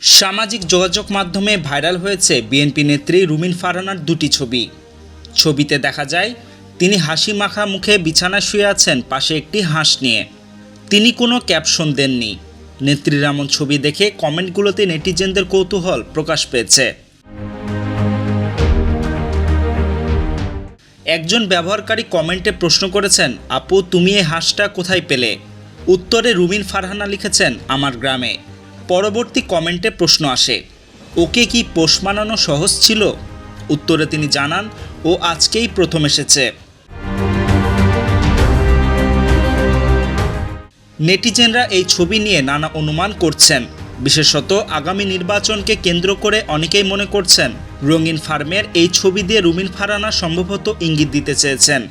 সামাজিক যোগাযোগ মাধ্যমে ভাইরাল হয়েছে বিএনপি নেত্রী রুমিন ফারহানার দুটি ছবি। ছবিতে দেখা যায়, তিনি হাসি মাখা মুখে বিছানায় শুয়ে আছেন, পাশে একটি হাঁস নিয়ে। তিনি কোনো ক্যাপশন দেননি। নেত্রীর এমন ছবি দেখে কমেন্টগুলোতে নেটিজেনদের কৌতূহল প্রকাশ পেয়েছে। একজন ব্যবহারকারী কমেন্টে প্রশ্ন করেছেন, আপু, তুমি এই হাঁসটা কোথায় পেলে? উত্তরে রুমিন ফারহানা লিখেছেন, আমার গ্রামে। পরবর্তী কমেন্টে প্রশ্ন আসে, ওকে কি পোষ মানানো সহজ ছিল? উত্তরে তিনি জানান, ও আজকেই প্রথম এসেছে। নেটিজেনরা এই ছবি নিয়ে নানা অনুমান করছেন। বিশেষত আগামী নির্বাচনকে কেন্দ্র করে অনেকেই মনে করছেন, রঙিন ফার্মের এই ছবি দিয়ে রুমিন ফারানা সম্ভবত ইঙ্গিত দিতে চেয়েছেন।